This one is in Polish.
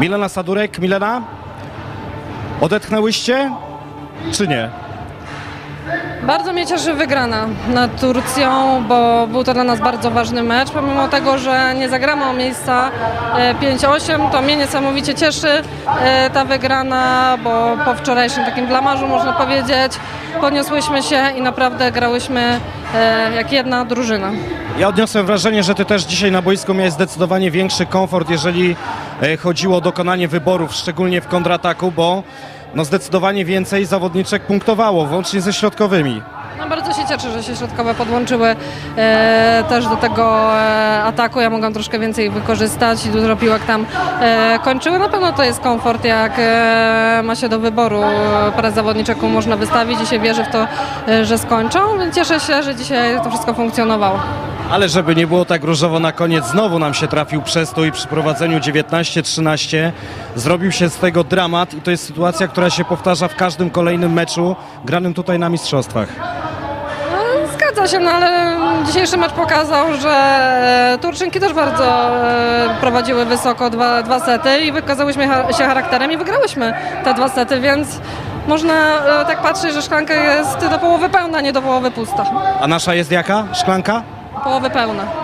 Milena Sadurek, Milena, odetchnęłyście czy nie? Bardzo mnie cieszy wygrana nad Turcją, bo był to dla nas bardzo ważny mecz. Pomimo tego, że nie zagramy o miejsca e, 5-8, to mnie niesamowicie cieszy e, ta wygrana, bo po wczorajszym takim blamarzu można powiedzieć, podniosłyśmy się i naprawdę grałyśmy e, jak jedna drużyna. Ja odniosłem wrażenie, że ty też dzisiaj na boisku miałeś zdecydowanie większy komfort, jeżeli e, chodziło o dokonanie wyborów, szczególnie w kontrataku, bo no zdecydowanie więcej zawodniczek punktowało, włącznie ze środkowymi. No się cieszę, że się środkowe podłączyły e, też do tego e, ataku. Ja mogłam troszkę więcej wykorzystać i dużo piłek tam e, kończyły. Na pewno to jest komfort, jak e, ma się do wyboru parę zawodniczek, którą można wystawić i się wierzy w to, e, że skończą. Cieszę się, że dzisiaj to wszystko funkcjonowało. Ale żeby nie było tak różowo na koniec, znowu nam się trafił przestój przy prowadzeniu 19-13. Zrobił się z tego dramat i to jest sytuacja, która się powtarza w każdym kolejnym meczu granym tutaj na mistrzostwach. Zgadza się, no ale dzisiejszy mecz pokazał, że e, Turczynki też bardzo e, prowadziły wysoko dwa, dwa sety i wykazałyśmy się charakterem i wygrałyśmy te dwa sety, więc można e, tak patrzeć, że szklanka jest do połowy pełna, nie do połowy pusta. A nasza jest jaka? Szklanka? Połowy pełna.